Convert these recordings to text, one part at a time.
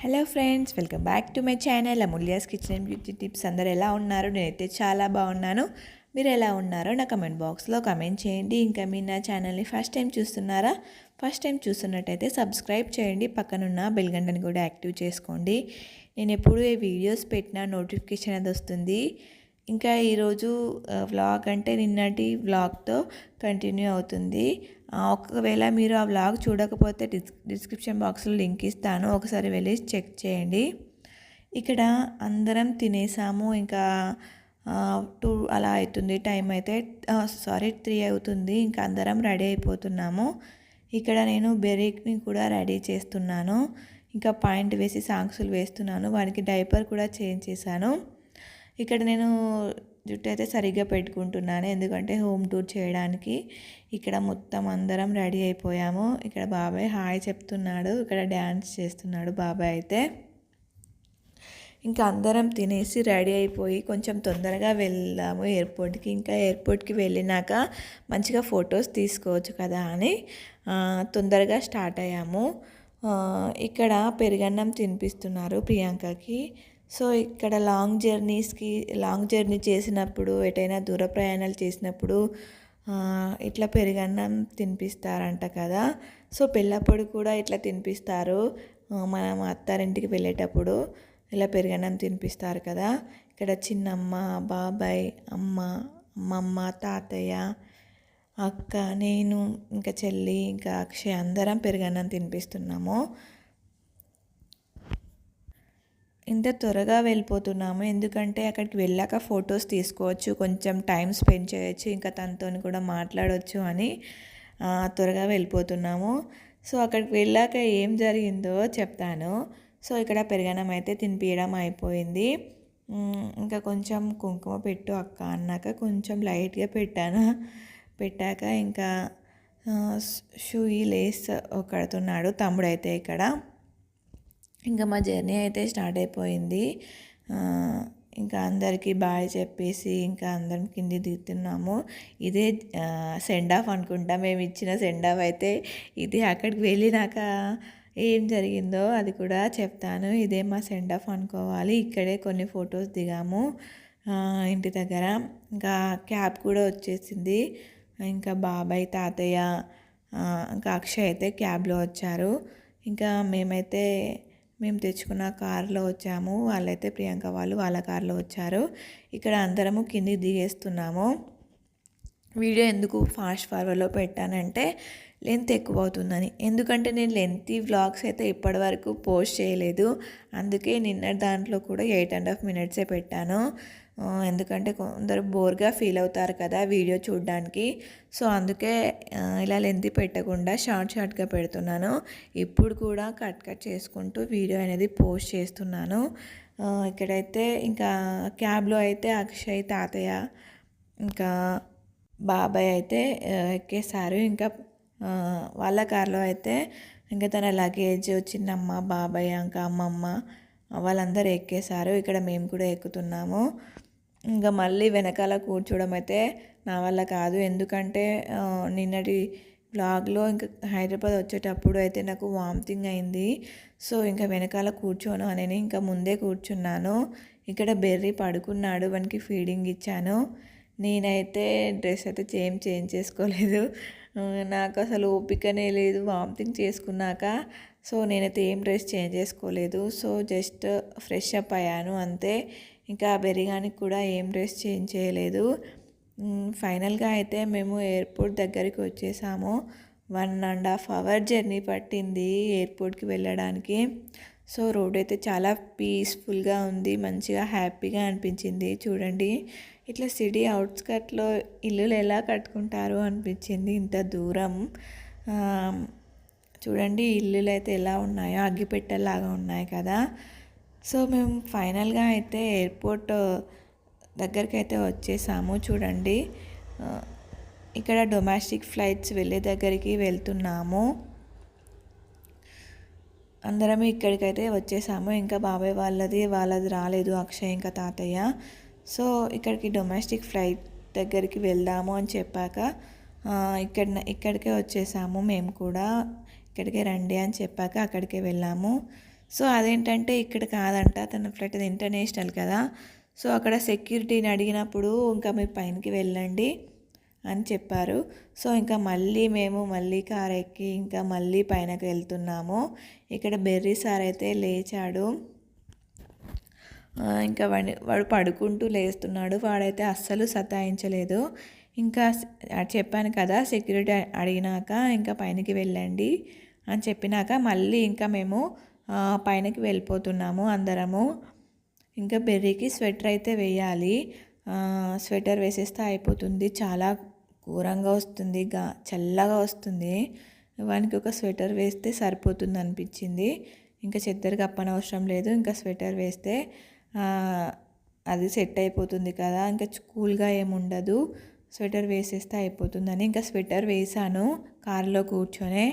Hello friends welcome back to my channel Amulya's kitchen and beauty tips అందరు ఎలా ఉన్నారు? నేనైతే చాలా బాగున్నాను. మీరు ఎలా ఉన్నారో నా కమెంట్ బాక్స్లో కమెంట్ చేయండి. ఇంకా మీరు నా ఛానల్ని ఫస్ట్ టైం చూస్తున్నారా? ఫస్ట్ టైం చూస్తున్నట్టయితే సబ్స్క్రైబ్ చేయండి. పక్కనున్న బెల్ గంటని కూడా యాక్టివ్ చేసుకోండి. నేను ఎప్పుడు ఏ వీడియోస్ పెట్టినా నోటిఫికేషన్ అది వస్తుంది. ఇంకా ఈరోజు వ్లాగ్ అంటే నిన్నటి వ్లాగ్తో కంటిన్యూ అవుతుంది. ఒకవేళ మీరు ఆ వ్లాగ్ చూడకపోతే డిస్ డిస్క్రిప్షన్ బాక్స్లో లింక్ ఇస్తాను. ఒకసారి వెళ్ళి చెక్ చేయండి. ఇక్కడ అందరం తినేసాము. ఇంకా టూ అలా అవుతుంది. టైం అయితే సారీ త్రీ అవుతుంది. ఇంకా అందరం రెడీ అయిపోతున్నాము. ఇక్కడ నేను బెరీక్ని కూడా రెడీ చేస్తున్నాను. ఇంకా పాయింట్ వేసి సాంగ్సులు వేస్తున్నాను. వానికి డైపర్ కూడా చేంజ్ చేశాను. ఇక్కడ నేను జుట్టు అయితే సరిగ్గా పెట్టుకుంటున్నాను. ఎందుకంటే హోమ్ టూర్ చేయడానికి ఇక్కడ మొత్తం అందరం రెడీ అయిపోయాము. ఇక్కడ బాబాయ్ హాయ్ చెప్తున్నాడు. ఇక్కడ డ్యాన్స్ చేస్తున్నాడు బాబాయ్ అయితే. ఇంకా అందరం తినేసి రెడీ అయిపోయి కొంచెం తొందరగా వెళ్దాము ఎయిర్పోర్ట్కి. ఇంకా ఎయిర్పోర్ట్కి వెళ్ళినాక మంచిగా ఫొటోస్ తీసుకోవచ్చు కదా అని తొందరగా స్టార్ట్ అయ్యాము. ఇక్కడ పెరుగన్నం తినిపిస్తున్నారు ప్రియాంకకి. సో ఇక్కడ లాంగ్ జర్నీస్కి లాంగ్ జర్నీ చేసినప్పుడు ఎటైనా దూర ప్రయాణాలు చేసినప్పుడు ఇట్లా పెరుగన్నం తినిపిస్తారంట కదా. సో పెళ్ళప్పుడు కూడా ఇట్లా తినిపిస్తారు. మన మనం అత్తారింటికి వెళ్ళేటప్పుడు ఇలా పెరుగన్నం తినిపిస్తారు కదా. ఇక్కడ చిన్నమ్మ బాబాయ్ అమ్మ అమ్మమ్మ తాతయ్య అక్క నేను ఇంకా చెల్లి ఇంకా అక్షయ్ అందరం పెరుగన్నం తినిపిస్తున్నాము. ఇంత త్వరగా వెళ్ళిపోతున్నాము. ఎందుకంటే అక్కడికి వెళ్ళాక ఫొటోస్ తీసుకోవచ్చు. కొంచెం టైం స్పెండ్ చేయొచ్చు. ఇంకా తనతో కూడా మాట్లాడవచ్చు అని త్వరగా వెళ్ళిపోతున్నాము. సో అక్కడికి వెళ్ళాక ఏం జరిగిందో చెప్తాను. సో ఇక్కడ పెరగనం అయితే తినిపించడం అయిపోయింది. ఇంకా కొంచెం కుంకుమ పెట్టు అక్క అన్నాక కొంచెం లైట్గా పెట్టాను. పెట్టాక ఇంకా షూయి లేస్ కడుతున్నాడు తమ్ముడైతే ఇక్కడ. ఇంకా మా జర్నీ అయితే స్టార్ట్ అయిపోయింది. ఇంకా అందరికీ బాయ్ చెప్పేసి ఇంకా అందరం కింది దిగుతున్నాము. ఇదే సెండ్ ఆఫ్ అనుకుంటా. మేము ఇచ్చిన సెండ్ ఆఫ్ అయితే ఇది అక్కడికి వెళ్ళినాక ఏం జరిగిందో అది కూడా చెప్తాను. ఇదే మా సెండ్ ఆఫ్ అనుకోవాలి. ఇక్కడే కొన్ని ఫొటోస్ దిగాము ఇంటి దగ్గర. ఇంకా క్యాబ్ కూడా వచ్చేసింది. ఇంకా బాబాయ్ తాతయ్య ఇంకా అక్షయ్ అయితే క్యాబ్లో వచ్చారు. ఇంకా మేమైతే మేము తెచ్చుకున్న కార్లో వచ్చాము. వాళ్ళైతే ప్రియాంక వాళ్ళు వాళ్ళ కార్లో వచ్చారు. ఇక్కడ అందరము కింది దిగేస్తున్నాము. వీడియో ఎందుకు ఫాస్ట్ ఫార్వర్డ్లో పెట్టానంటే లెంత్ ఎక్కువ అవుతుందని ఎందుకంటే నేను లెంతీ వ్లాగ్స్ అయితే ఇప్పటివరకు పోస్ట్ చేయలేదు. అందుకే నిన్న దాంట్లో కూడా ఎయిట్ అండ్ హాఫ్ మినిట్సే పెట్టాను. ఎందుకంటే కొందరు బోర్గా ఫీల్ అవుతారు కదా వీడియో చూడడానికి. సో అందుకే ఇలా లెంత్ పెట్టకుండా షార్ట్ షార్ట్గా పెడుతున్నాను. ఇప్పుడు కూడా కట్ కట్ చేసుకుంటూ వీడియో అనేది పోస్ట్ చేస్తున్నాను. ఇక్కడైతే ఇంకా క్యాబ్లో అయితే అక్షయ్ తాతయ్య ఇంకా బాబాయ్ అయితే ఎక్కేసారు ఎక్కేశారు. ఇంకా వాళ్ళ కార్లో అయితే ఇంకా తన లగేజ్ చిన్నమ్మ బాబాయ్ ఇంకా అమ్మమ్మ వాళ్ళందరూ ఎక్కేశారు. ఇక్కడ మేము కూడా ఎక్కుతున్నాము. ఇంకా మళ్ళీ వెనకాల కూర్చోవడం అయితే నా వల్ల కాదు. ఎందుకంటే నిన్నటి బ్లాగ్లో ఇంకా హైదరాబాద్ వచ్చేటప్పుడు అయితే నాకు వామిటింగ్ అయింది. సో ఇంకా వెనకాల కూర్చోను అని ఇంకా ముందే కూర్చున్నాను. ఇక్కడ బెర్రీ పడుకున్నాడు వానికి ఫీడింగ్ ఇచ్చాను. నేనైతే డ్రెస్ అయితే ఏం చేంజ్ చేసుకోలేదు. నాకు అసలు ఓపికనే లేదు వామిటింగ్ చేసుకున్నాక. సో నేనైతే ఏం డ్రెస్ చేంజ్ చేసుకోలేదు. సో జస్ట్ ఫ్రెష్ అప్ అయ్యాను అంతే. ఇంకా బెరిగానికి కూడా ఏం డ్రెస్ చేంజ్ చేయలేదు. ఫైనల్గా అయితే మేము ఎయిర్పోర్ట్ దగ్గరికి వచ్చేసాము. One and half hour journey పట్టింది ఎయిర్పోర్ట్కి వెళ్ళడానికి. సో రోడ్ అయితే చాలా పీస్ఫుల్గా ఉంది మంచిగా హ్యాపీగా అనిపించింది. చూడండి ఇట్లా సిటీ అవుట్స్కట్లో ఇల్లులు ఎలా కట్టుకుంటారు అనిపించింది ఇంత దూరం. చూడండి ఇల్లులు అయితే ఎలా ఉన్నాయో అగ్గిపెట్టెలాగా ఉన్నాయి కదా. సో మేము ఫైనల్గా అయితే ఎయిర్పోర్ట్ దగ్గరికి అయితే వచ్చేసాము చూడండి. ఇక్కడ డొమెస్టిక్ ఫ్లైట్స్ వెళ్ళే దగ్గరికి వెళ్తున్నాము. అందరం ఇక్కడికైతే వచ్చేసాము. ఇంకా బాబాయ్ వాళ్ళది వాళ్ళది రాలేదు అక్షయ్ ఇంకా తాతయ్య. సో ఇక్కడికి డొమెస్టిక్ ఫ్లైట్ దగ్గరికి వెళ్దాము అని చెప్పాక ఇక్కడ ఇక్కడికే వచ్చేసాము మేము కూడా. ఇక్కడికే రండి అని చెప్పాక అక్కడికే వెళ్ళాము. సో అదేంటంటే ఇక్కడ కాదంట తన ఫ్లైట్ అది ఇంటర్నేషనల్ కదా. సో అక్కడ సెక్యూరిటీని అడిగినప్పుడు ఇంకా మీరు పైనకి వెళ్ళండి అని చెప్పారు. సో ఇంకా మళ్ళీ మేము మళ్ళీ కార్ ఎక్కి ఇంకా మళ్ళీ పైనకి వెళ్తున్నాము. ఇక్కడ బెర్రీ సార్ అయితే లేచాడు. ఇంకా వాడి వాడు పడుకుంటూ లేస్తున్నాడు. వాడైతే అస్సలు సతాయించలేదు. ఇంకా చెప్పాను కదా సెక్యూరిటీ అడిగినాక ఇంకా పైనకి వెళ్ళండి అని చెప్పినాక మళ్ళీ ఇంకా మేము పైనకి వెళ్ళిపోతున్నాము అందరము. ఇంకా బెర్రీకి స్వెటర్ అయితే వేయాలి. స్వెటర్ వేసేస్తే అయిపోతుంది. చాలా ఘోరంగా వస్తుంది. గా చల్లగా వస్తుంది. వానికి ఒక స్వెటర్ వేస్తే సరిపోతుంది అనిపించింది. ఇంకా చెద్దరు కప్పనవసరం లేదు. ఇంకా స్వెటర్ వేస్తే అది సెట్ అయిపోతుంది కదా. ఇంకా కూల్గా ఏముండదు స్వెటర్ వేసేస్తే అయిపోతుందని. ఇంకా స్వెటర్ వేసాను కారులో కూర్చొని.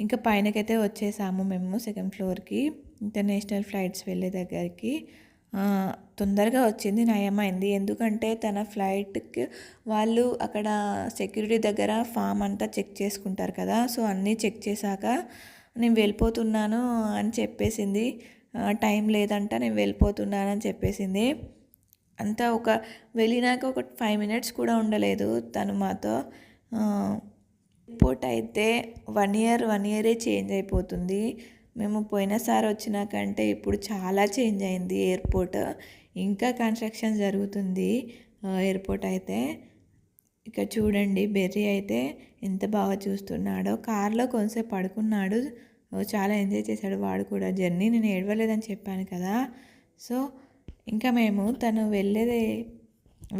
ఇంకా పైనకైతే వచ్చేసాము మేము సెకండ్ ఫ్లోర్కి ఇంటర్నేషనల్ ఫ్లైట్స్ వెళ్ళే దగ్గరికి. తొందరగా వచ్చింది నయమైంది ఎందుకంటే తన ఫ్లైట్కి వాళ్ళు అక్కడ సెక్యూరిటీ దగ్గర ఫామ్ అంతా చెక్ చేసుకుంటారు కదా సో అన్నీ చెక్ చేశాక నేను వెళ్ళిపోతున్నాను అని చెప్పేసింది. టైం లేదంట నేను వెళ్ళిపోతున్నాను అని చెప్పేసింది. అంతా ఒక వెళ్ళినాక ఒక ఫైవ్ మినిట్స్ కూడా ఉండలేదు తను మాతో. రిపోర్ట్ అయితే వన్ ఇయర్ వన్ ఇయరే చేంజ్ అయిపోతుంది. మేము పోయినసారి వచ్చినాకంటే ఇప్పుడు చాలా చేంజ్ అయింది ఎయిర్పోర్ట్. ఇంకా కన్స్ట్రక్షన్ జరుగుతుంది ఎయిర్పోర్ట్ అయితే. ఇక చూడండి బెర్రీ అయితే ఎంత బాగా చూస్తున్నాడో. కార్లో కొంతసేపు పడుకున్నాడు. చాలా ఎంజాయ్ చేశాడు వాడు కూడా. జర్నీ నేను ఏడవలేదని చెప్పాను కదా. సో ఇంకా మేము తను వెళ్ళేదే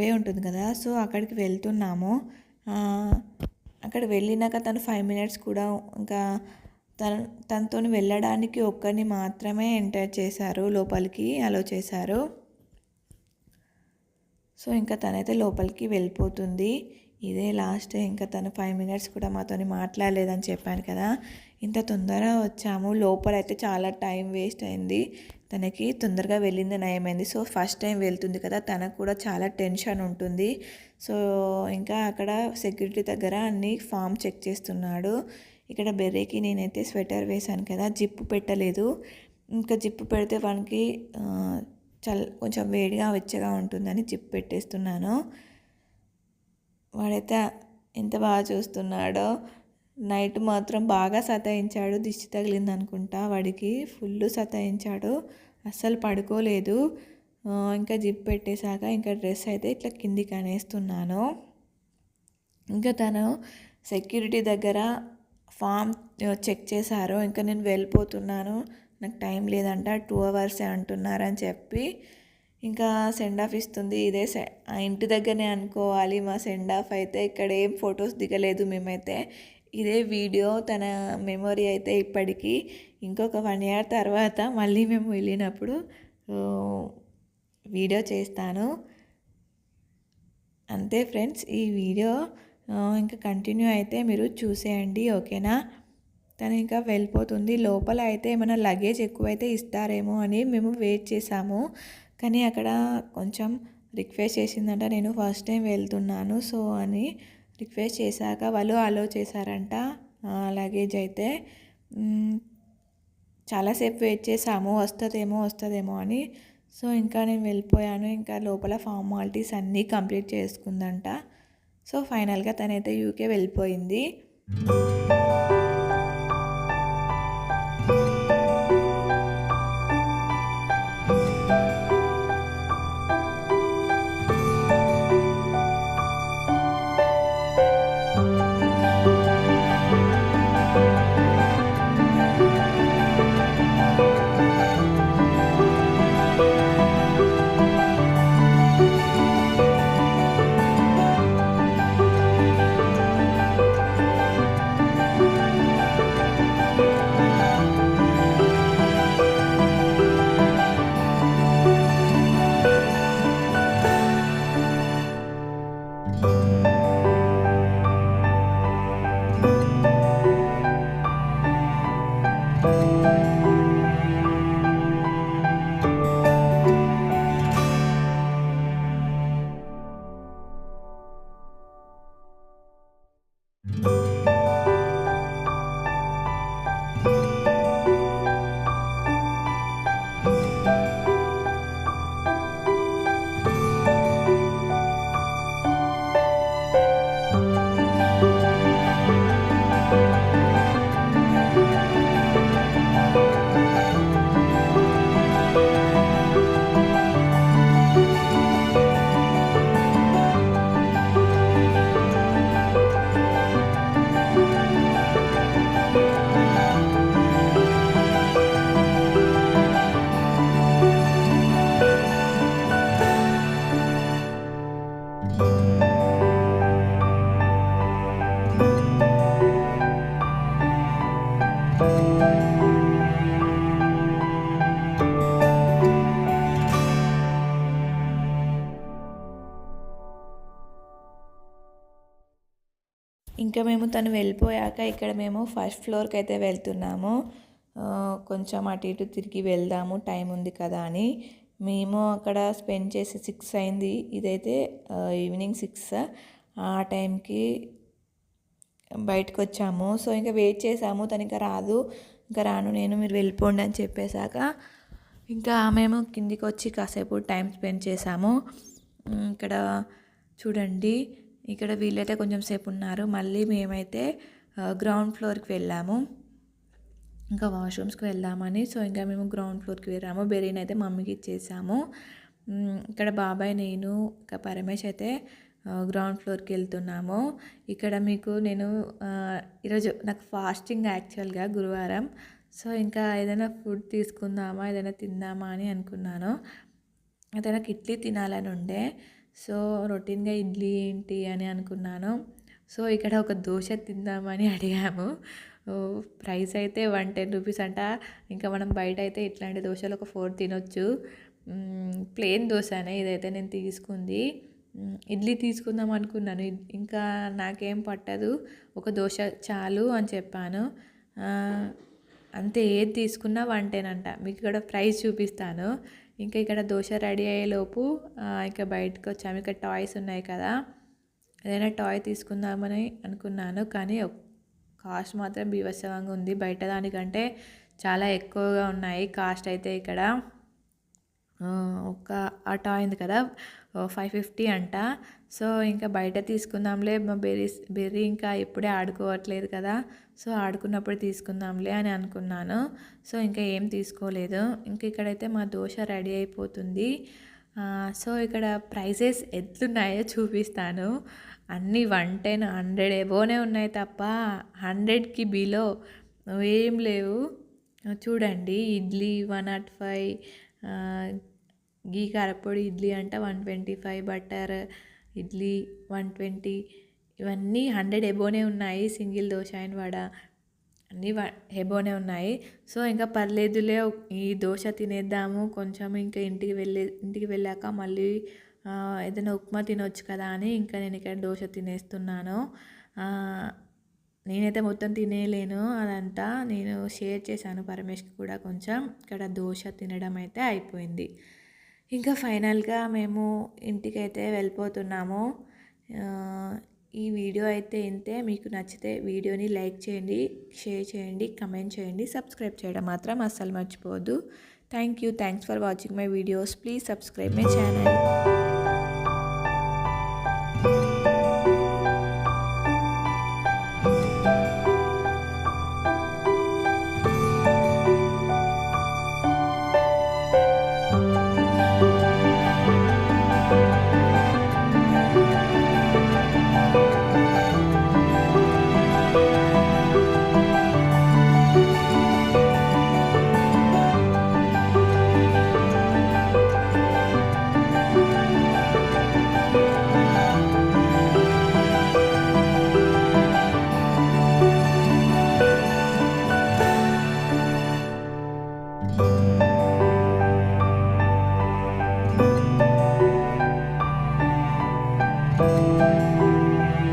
వే ఉంటుంది కదా. సో అక్కడికి వెళ్తున్నాము. అక్కడ వెళ్ళినాక తను ఫైవ్ మినిట్స్ కూడా ఇంకా తన తనతో వెళ్ళడానికి ఒక్కరిని మాత్రమే ఎంటర్ చేశారు లోపలికి అలో చేశారు. సో ఇంకా తనైతే లోపలికి వెళ్ళిపోతుంది. ఇదే లాస్ట్ ఇంకా తను ఫైవ్ మినిట్స్ కూడా మాతోని మాట్లాడలేదని చెప్పాను కదా. ఇంత తొందరగా వచ్చాము. లోపల అయితే చాలా టైం వేస్ట్ అయింది. తనకి తొందరగా వెళ్ళింది నయమైంది. సో ఫస్ట్ టైం వెళ్తుంది కదా తనకు కూడా చాలా టెన్షన్ ఉంటుంది. సో ఇంకా అక్కడ సెక్యూరిటీ దగ్గర అన్ని ఫామ్ చెక్ చేస్తున్నాడు. ఇక్కడ బెర్రీకి నేనైతే స్వెటర్ వేశాను కదా జిప్పు పెట్టలేదు. ఇంకా జిప్పు పెడితే వానికి చల్ కొంచెం వేడిగా వెచ్చగా ఉంటుందని జిప్ పెట్టేస్తున్నాను. వాడైతే ఎంత బాగా చూస్తున్నాడో. నైట్ మాత్రం బాగా సతాయించాడు దిష్టి తగిలింది అనుకుంటా వాడికి ఫుల్ సతాయించాడు. అస్సలు పడుకోలేదు. ఇంకా జిప్ పెట్టేశాక ఇంకా డ్రెస్ అయితే ఇట్లా కిందికి అనేస్తున్నాను. ఇంకా తను సెక్యూరిటీ దగ్గర ఫామ్ చెక్ చేశారు. ఇంకా నేను వెళ్ళిపోతున్నాను. నాకు టైం లేదంట. టూ అవర్సే అంటున్నారని చెప్పి ఇంకా సెండ్ ఆఫ్ ఇస్తుంది. ఇదే సె ఆ ఇంటి దగ్గరనే అనుకోవాలి. మా సెండ్ ఆఫ్ అయితే ఇక్కడ ఏం ఫొటోస్ దిగలేదు మేమైతే. ఇదే వీడియో తన మెమొరీ అయితే ఇప్పటికీ ఇంకొక వన్ ఇయర్ తర్వాత మళ్ళీ మేము వెళ్ళినప్పుడు వీడియో చేస్తాను. అంతే ఫ్రెండ్స్ ఈ వీడియో ఇంకా కంటిన్యూ అయితే మీరు చూసేయండి ఓకేనా? తను ఇంకా వెళ్ళిపోతుంది. లోపల అయితే ఏమైనా లగేజ్ ఎక్కువైతే ఇస్తారేమో అని మేము వెయిట్ చేసాము. కానీ అక్కడ కొంచెం రిక్వెస్ట్ చేసిందంట నేను ఫస్ట్ టైం వెళ్తున్నాను సో అని. రిక్వెస్ట్ చేశాక వాళ్ళు అలో చేశారంట. లగేజ్ అయితే చాలాసేపు వెయిట్ చేసాము వస్తుందేమో వస్తుందేమో అని. సో ఇంకా నేను వెళ్ళిపోయాను. ఇంకా లోపల ఫార్మాలిటీస్ అన్నీ కంప్లీట్ చేసుకుందంట. సో ఫైనల్గా తనైతే యూకే వెళ్ళిపోయింది. Bye. తను వెళ్ళిపోయాక ఇక్కడ మేము ఫస్ట్ ఫ్లోర్కి అయితే వెళ్తున్నాము. కొంచెం అటు ఇటు తిరిగి వెళ్దాము టైం ఉంది కదా అని. మేము అక్కడ స్పెండ్ చేసి సిక్స్ అయింది. ఇదైతే ఈవినింగ్ సిక్స్. ఆ టైంకి బయటకు వచ్చాము సో ఇంకా వెయిట్ చేసాము. తను ఇంకా రాదు. ఇంకా రాను నేను మీరు వెళ్ళిపోండి అని చెప్పేశాక ఇంకా మేము కిందికి వచ్చి కాసేపు టైం స్పెండ్ చేసాము. ఇక్కడ చూడండి. ఇక్కడ వీళ్ళైతే కొంచెం సేపు ఉన్నారు. మళ్ళీ మేమైతే గ్రౌండ్ ఫ్లోర్కి వెళ్ళాము. ఇంకా వాష్రూమ్స్కి వెళ్దామని. సో ఇంకా మేము గ్రౌండ్ ఫ్లోర్కి వెళ్ళాము. బెరీన్ అయితే మమ్మీకి ఇచ్చేసాము. ఇక్కడ బాబాయ్ నేను ఇంకా పరమేష్ అయితే గ్రౌండ్ ఫ్లోర్కి వెళ్తున్నాము. ఇక్కడ మీకు నేను ఈరోజు నాకు ఫాస్టింగ్ యాక్చువల్గా గురువారం. సో ఇంకా ఏదైనా ఫుడ్ తీసుకుందామా ఏదైనా తిందామా అని అనుకున్నాను. అయితే నాకు ఇడ్లీ తినాలని ఉండే. సో రొటీన్గా ఇడ్లీ ఏంటి అని అనుకున్నాను. సో ఇక్కడ ఒక దోశ తిందామని అడిగాము. ప్రైస్ అయితే వన్ టెన్ రూపీస్ అంట. ఇంకా మనం బయట అయితే ఇట్లాంటి దోశలు ఒక ఫోర్ తినొచ్చు. ప్లెయిన్ దోశనే ఇదైతే నేను తీసుకుంది. ఇడ్లీ తీసుకుందాం అనుకున్నాను. ఇంకా నాకేం పట్టదు. ఒక దోశ చాలు అని చెప్పాను. అంతే ఏది తీసుకున్నా వన్ టెన్ అంట. మీకు ఇక్కడ ప్రైస్ చూపిస్తాను. ఇంకా ఇక్కడ దోశ రెడీ అయ్యేలోపు ఇంకా బయటకు వచ్చాము. ఇక్కడ టాయ్స్ ఉన్నాయి కదా. ఏదైనా టాయ్ తీసుకుందామని అనుకున్నాను కానీ కాస్ట్ మాత్రం బీభత్సంగా ఉంది. బయట దానికంటే చాలా ఎక్కువగా ఉన్నాయి కాస్ట్ అయితే ఇక్కడ. ఒక ఆ అయింది కదా ఫైవ్ ఫిఫ్టీ అంట. సో ఇంకా బయట తీసుకుందాంలే మా బెర్రీస్ బెర్రీ ఇంకా ఇప్పుడే ఆడుకోవట్లేదు కదా సో ఆడుకున్నప్పుడు తీసుకుందాంలే అని అనుకున్నాను. సో ఇంకా ఏం తీసుకోలేదు. ఇంక ఇక్కడైతే మా దోశ రెడీ అయిపోతుంది. సో ఇక్కడ ప్రైజెస్ ఎట్లున్నాయో చూపిస్తాను. అన్నీ వన్ టెన్ హండ్రెడ్ ఎబోనే ఉన్నాయి తప్ప హండ్రెడ్కి బిలో ఏం లేవు. చూడండి idli one nought five ghee కారపొడి ఇడ్లీ అంటే one twenty five butter idli one twenty. ఇవన్నీ హండ్రెడ్ ఎబోనే ఉన్నాయి సింగిల్ దోశ అండ్ వడ. అన్నీ హెబోనే ఉన్నాయి. సో ఇంకా పర్లేదులే ఈ దోశ తినేద్దాము. కొంచెం ఇంకా ఇంటికి వెళ్ళే ఇంటికి వెళ్ళాక మళ్ళీ ఏదైనా ఉప్మా తినొచ్చు కదా అని ఇంకా నేను ఇక్కడ దోశ తినేస్తున్నాను. నేనైతే మొత్తం తినేయలేను అదంతా. నేను షేర్ చేశాను పరమేష్కి కూడా కొంచెం. ఇక్కడ దోశ తినడం అయితే అయిపోయింది. ఇంకా ఫైనల్గా మేము ఇంటికైతే వెళ్ళిపోతున్నాము. ఈ వీడియో అయితే ఇంతే. మీకు నచ్చితే వీడియోని లైక్ చేయండి షేర్ చేయండి కమెంట్ చేయండి సబ్స్క్రైబ్ చేయడం మాత్రం అస్సలు మర్చిపోవద్దు. Thank you. Thanks for watching my videos. Please subscribe my channel.